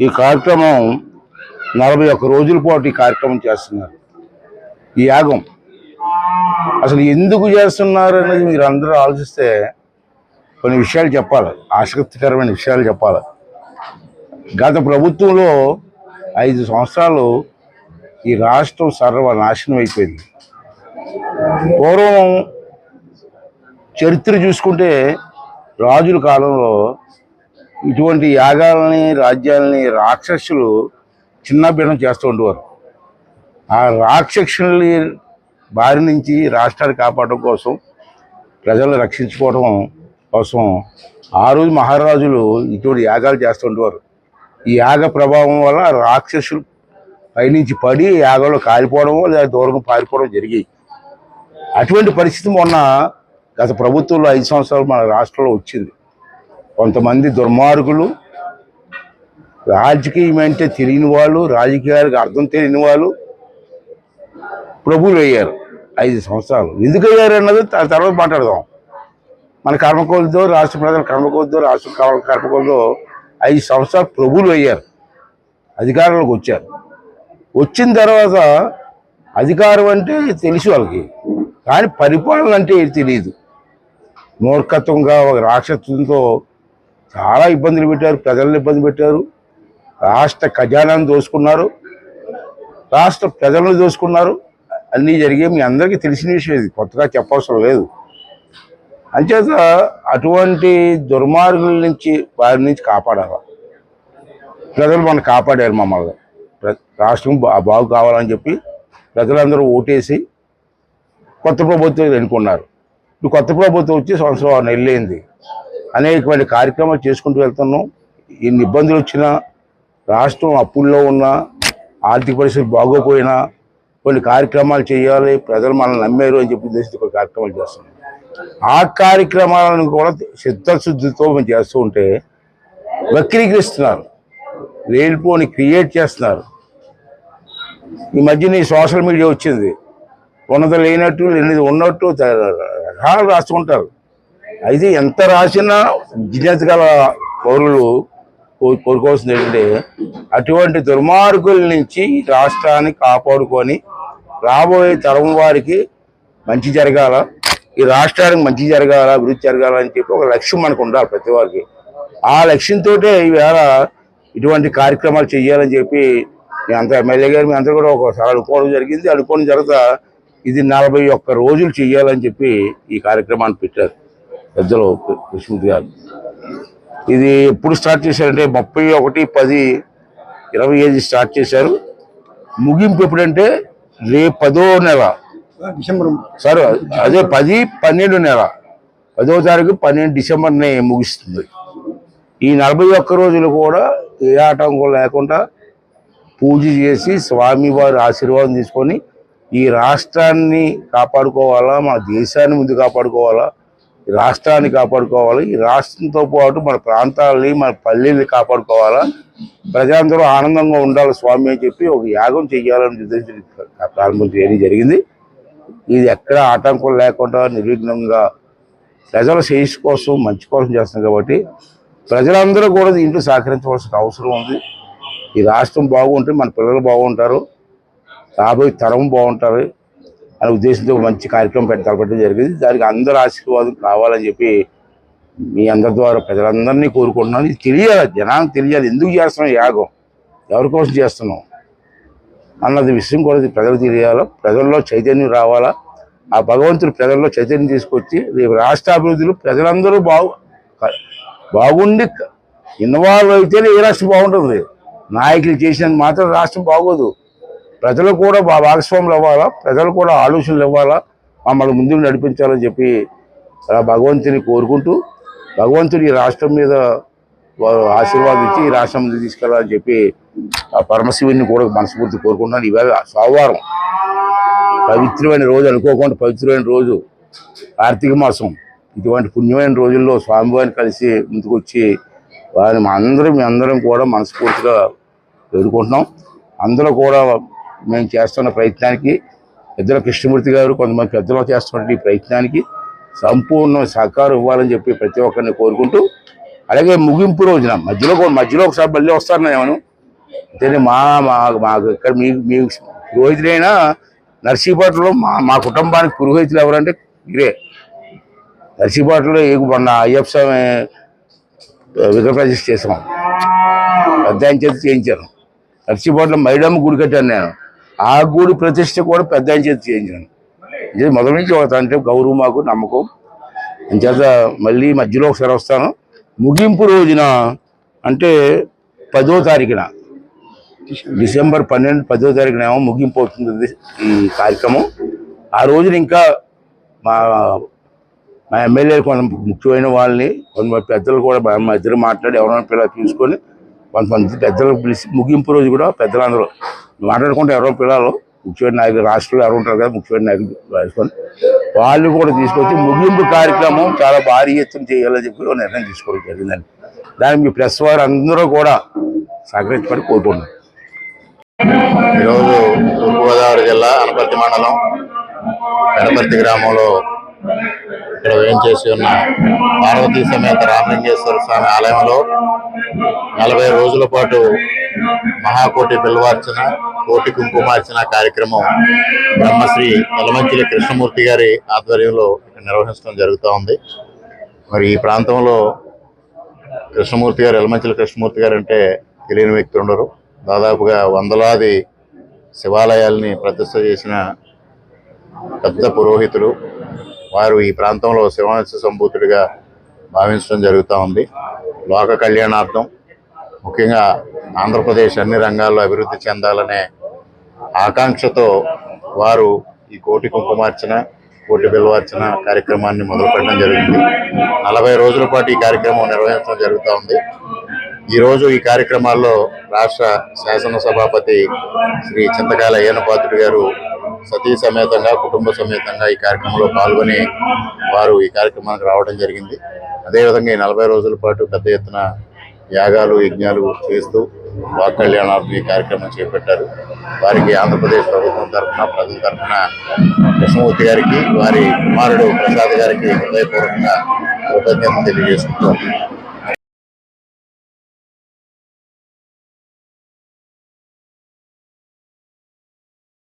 ఈ కార్యక్రమం నలభై ఒక్క రోజుల పాటు ఈ కార్యక్రమం చేస్తున్నారు. ఈ యాగం. అసలు ఎందుకు చేస్తున్నారు అనేది మీరు అందరూ ఆలోచిస్తే కొన్ని విషయాలు చెప్పాలి. ఆసక్తికరమైన విషయాలు చెప్పాలి. గత ప్రభుత్వంలో ఐదు సంవత్సరాలు ఈ రాష్ట్రం సర్వనాశనం అయిపోయింది. పూర్వం చరిత్ర చూసుకుంటే రాజుల కాలంలో ఇటువంటి యాగాలని రాజ్యాలని రాక్షసులు చిన్నభిన్నం చేస్తూ ఉండేవారు. ఆ రాక్షసుల్ని బారి నుంచి రాష్ట్రాన్ని కాపాడడం కోసం ప్రజలను రక్షించుకోవడం కోసం ఆ రోజు మహారాజులు ఇటువంటి యాగాలు చేస్తూ ఉండేవారు. ఈ యాగ ప్రభావం వల్ల రాక్షసులు పైనుంచి పడి యాగంలో కాలిపోవడం లేదా దూరంగా పారిపోవడం జరిగాయి. అటువంటి పరిస్థితి మొన్న గత ప్రభుత్వంలో ఐదు సంవత్సరాలు మన రాష్ట్రంలో వచ్చింది. కొంతమంది దుర్మార్గులు రాజకీయం అంటే తెలియని వాళ్ళు రాజకీయాలకు అర్థం తెలియని వాళ్ళు ప్రభువులు అయ్యారు ఐదు సంవత్సరాలు. ఎందుకు అయ్యారు అన్నది తర్వాత మాట్లాడదాం. మన కర్మకోలతో రాష్ట్ర ప్రజల కర్మకోలతో రాష్ట్ర కర్మ- కర్మకోలతో ఐదు సంవత్సరాలు ప్రభువులు అయ్యారు. అధికారంలోకి వచ్చారు. వచ్చిన తర్వాత అధికారం అంటే తెలుసు వాళ్ళకి. కానీ పరిపాలన అంటే తెలియదు మూర్ఖత్వంగా ఒక రాక్షసత్వంతో చాలా ఇబ్బందులు పెట్టారు ప్రజలను ఇబ్బంది పెట్టారు. రాష్ట్ర ఖజానాను దోసుకున్నారు రాష్ట్ర ప్రజలను దోసుకున్నారు అన్నీ జరిగే మీ అందరికీ తెలిసిన విషయం ఇది. కొత్తగా చెప్పవసరం లేదు. అంచేత అటువంటి దుర్మార్గుల నుంచి వారి నుంచి కాపాడాలి? ప్రజలు మనం కాపాడారు మమ్మల్ని. రాష్ట్రం బా- బాగు కావాలని చెప్పి ప్రజలందరూ ఓటేసి కొత్త ప్రభుత్వం ఎన్నుకున్నారు. ఇప్పుడు కొత్త ప్రభుత్వం వచ్చి సంవత్సరం ఆరు అనేకమైన కార్యక్రమాలు చేసుకుంటూ వెళ్తున్నాం. ఎన్ని ఇబ్బందులు వచ్చినా రాష్ట్రం అప్పుల్లో ఉన్నా ఆర్థిక పరిస్థితి బాగోపోయినా కొన్ని కార్యక్రమాలు చేయాలి ప్రజలు మనల్ని నమ్మారు అని చెప్పి ఉద్దేశంతో కొన్ని కార్యక్రమాలు చేస్తున్నాం. ఆ కార్యక్రమాలను కూడా చిత్తశుద్ధితో మేము చేస్తూ ఉంటే వక్రీకరిస్తున్నారు. రేల్పోని క్రియేట్ చేస్తున్నారు. ఈ మధ్యన ఈ సోషల్ మీడియా వచ్చింది. ఉన్నత లేనట్టు లేనిది ఉన్నట్టు రకాలు రాసుకుంటారు అయితే ఎంత రాసినా విజ్ఞత గల పౌరులు కోరుకోవాల్సింది ఏంటంటే అటువంటి దుర్మార్గుల నుంచి ఈ రాష్ట్రాన్ని కాపాడుకొని రాబోయే తరం వారికి మంచి జరగాల ఈ రాష్ట్రానికి మంచి జరగాల అభివృద్ధి జరగాల అని చెప్పి ఒక లక్ష్యం మనకు ఉండాలి ప్రతి వారికి. ఆ లక్ష్యంతో ఈవేళ ఇటువంటి కార్యక్రమాలు చేయాలని చెప్పి మీ అంత ఎమ్మెల్యే గారు మీ అందరూ కూడా ఒకసారి అనుకోవడం జరిగింది. అనుకోవడం జరుగుతా ఇది నలభై ఒక్క రోజులు చేయాలని చెప్పి ఈ కార్యక్రమాన్ని పెట్టారు. పెద్దలు కృష్ణమూర్తి గారు. ఇది ఎప్పుడు స్టార్ట్ చేశారంటే ముప్పై ఒకటి పది ఇరవై ఐదు స్టార్ట్ చేశారు. ముగింపు ఎప్పుడంటే రేపు పదో నెల. డిసెంబర్. సార్ అదే పది పన్నెండు నెల. పదో తారీఖు పన్నెండు డిసెంబర్ని ముగిస్తుంది. ఈ నలభై ఒక్క రోజులు కూడా ఏ ఆటంకం లేకుండా పూజ చేసి స్వామివారి ఆశీర్వాదం తీసుకొని ఈ రాష్ట్రాన్ని కాపాడుకోవాలా మన దేశాన్ని ముందు కాపాడుకోవాలా రాష్ట్రాన్ని కాపాడుకోవాలి. ఈ రాష్ట్రంతో పాటు మన ప్రాంతాలని మన పల్లెల్ని కాపాడుకోవాలా. ప్రజలందరూ ఆనందంగా ఉండాలి స్వామి అని చెప్పి ఒక యాగం చెయ్యాలని ఉద్దేశించి ప్రారంభం చేయడం జరిగింది. ఇది ఎక్కడ ఆటంకం లేకుండా నిర్విఘ్నంగా ప్రజల శ్రేయస్ కోసం మంచి కోసం చేస్తుంది కాబట్టి ప్రజలందరూ కూడా దీంట్లో సహకరించవలసిన అవసరం ఉంది. ఈ రాష్ట్రం బాగుంటే మన పిల్లలు బాగుంటారు. రాబోయే తరం బాగుంటారు. అనే ఉద్దేశంతో మంచి కార్యక్రమం పెట్టి తలపెట్టడం జరిగింది. దానికి అందరి ఆశీర్వాదం కావాలని చెప్పి మీ అందరి ద్వారా ప్రజలందరినీ కోరుకుంటున్నాను. ఇది తెలియాలి జనానికి తెలియాలి. ఎందుకు చేస్తున్నాం యాగం? ఎవరి కోసం చేస్తున్నాం? అన్నది విషయం కూడా ప్రజలు ప్రజలకు తెలియాలి. ప్రజల్లో చైతన్యం రావాలా? ఆ భగవంతుడు ప్రజల్లో చైతన్యం తీసుకొచ్చి రేపు రాష్ట్ర అభివృద్ధిలో ప్రజలందరూ బాగు బాగుండి ఇన్వాల్వ్ అయితేనే ఏ రాష్ట్రం బాగుంటుంది? నాయకులు చేసినందుకు మాత్రం రాష్ట్రం బాగోదు. ప్రజలు కూడా బా భాగస్వాములు అవ్వాలా? ప్రజలు కూడా ఆలోచనలు ఇవ్వాలా? మమ్మల్ని ముందుకు నడిపించాలని చెప్పి అలా భగవంతుని కోరుకుంటూ భగవంతుడు ఈ రాష్ట్రం మీద వారు ఆశీర్వాదం ఇచ్చి ఈ రాష్ట్రం ముందుకు తీసుకెళ్ళాలని చెప్పి ఆ పరమశివుని కూడా మనస్ఫూర్తి కోరుకుంటున్నాను. ఇవాళ సోమవారం పవిత్రమైన రోజు అనుకోకుండా పవిత్రమైన రోజు కార్తీక మాసం. ఇటువంటి పుణ్యమైన రోజుల్లో స్వామివారిని కలిసి ముందుకొచ్చి వారిని అందరం అందరం కూడా మనస్ఫూర్తిగా వేడుకుంటున్నాం. అందరూ కూడా మేము చేస్తున్న ప్రయత్నానికి పెద్దల కృష్ణమూర్తి గారు కొంతమంది పెద్దలు చేస్తున్న ఈ ప్రయత్నానికి సంపూర్ణ సహకారం ఇవ్వాలని చెప్పి ప్రతి ఒక్కరిని కోరుకుంటూ అలాగే ముగింపు రోజున మధ్యలో మధ్యలో ఒకసారి మళ్ళీ వస్తాను నేను అంతేనే మా మాకు ఇక్కడ మీ మీ పురోహితులైనా నర్సీపట్నంలో మా మా కుటుంబానికి పురోహితులు ఎవరంటే మీరే. నర్సీపట్నంలో ఏ మొన్న అయ్యప్ప స్వామి విగ్రహ ప్రతిష్ఠ చేసాం పెద్ద ఆయన చేతి చేయించాను నర్సీపట్నం మైడమ్మ గుడి కట్టాను నేను. ఆ గుడి ప్రతిష్ట కూడా పెద్ద ఆయన చేతి చేయించాను. ఇది మొదటి నుంచి ఒక అంటే గౌరవం మాకు నమ్మకం. అంచేత మళ్ళీ మధ్యలో ఒకసారి వస్తాను. ముగింపు రోజున అంటే పదో తారీఖున డిసెంబర్ పన్నెండు పదో తారీఖున ఏమో ముగింపు అవుతుంది ఈ కార్యక్రమం. ఆ రోజున ఇంకా మా మా ఎమ్మెల్యేలు కొంత ముఖ్యమైన వాళ్ళని కొంతమంది పెద్దలు కూడా మా మా ఇద్దరు మాట్లాడి ఎవరైనా పిల్లలు తీసుకొని కొంతమంది పెద్దలు పిలిచి ముగింపు రోజు కూడా పెద్దలందరూ మాట్లాడుకుంటే ఎవరో పిల్లలు ముఖ్యమైన నాయకులు రాష్ట్రంలో ఎవరు ఉంటారు కదా ముఖ్యమైన నాయకులు రాసుకొని వాళ్ళు కూడా తీసుకొచ్చి ముగింపు కార్యక్రమం చాలా భారీ ఎత్తున చేయాలని చెప్పి నిర్ణయం తీసుకోవడం జరిగిందండి. దానికి మీ ప్రెస్ వారు అందరూ కూడా సహకరించబడి కోరుకుంటున్నాం ఈరోజు తూర్పుగోదావరి జిల్లా అనపర్తి మండలం పెడపర్తి గ్రామంలో ఇక్కడ వేయించేసి ఉన్న పార్వతీ సమేత రామలింగేశ్వర స్వామి ఆలయంలో నలభై రోజుల పాటు మహాకోటి బిల్వార్చన కోటి కుంకుమార్చన కార్యక్రమం బ్రహ్మశ్రీ యలమంచిలి కృష్ణమూర్తి గారి ఆధ్వర్యంలో నిర్వహించడం జరుగుతూ ఉంది. మరి ఈ ప్రాంతంలో కృష్ణమూర్తి గారు ఎలమంచిల కృష్ణమూర్తి గారు అంటే తెలియని వ్యక్తి ఉండరు. దాదాపుగా వందలాది శివాలయాల్ని ప్రతిష్ట చేసిన పెద్ద పురోహితులు. వారు ఈ ప్రాంతంలో శివాంశ సంభూతుడిగా భావించడం జరుగుతూ ఉంది. లోక కళ్యాణార్థం ముఖ్యంగా ఆంధ్రప్రదేశ్ అన్ని రంగాల్లో అభివృద్ధి చెందాలనే ఆకాంక్షతో వారు ఈ కోటి కుంకుమార్చన కోటి బిల్వార్చన కార్యక్రమాన్ని మొదలుపెట్టడం జరిగింది. నలభై రోజుల పాటు ఈ కార్యక్రమం నిర్వహించడం జరుగుతూ ఉంది. ఈ రోజు ఈ కార్యక్రమాల్లో రాష్ట్ర శాసన సభాపతి శ్రీ చింతకాయల అయ్యనపాత్రుడు గారు సతీ సమేతంగా కుటుంబ సమేతంగా ఈ కార్యక్రమంలో పాల్గొని వారు ఈ కార్యక్రమానికి రావడం జరిగింది. అదేవిధంగా ఈ నలభై రోజుల పాటు పెద్ద ఎత్తున యాగాలు యజ్ఞాలు చేస్తూ వాక్ కళ్యాణార్థం కార్యక్రమం చేపట్టారు. వారికి ఆంధ్రప్రదేశ్ ప్రభుత్వం తరఫున ప్రజల తరఫున కృష్ణమూర్తి గారికి వారి కుమారుడు ప్రసాద్ గారికి హృదయపూర్వకంగా కృతజ్ఞతలు తెలియజేసుకుంటూ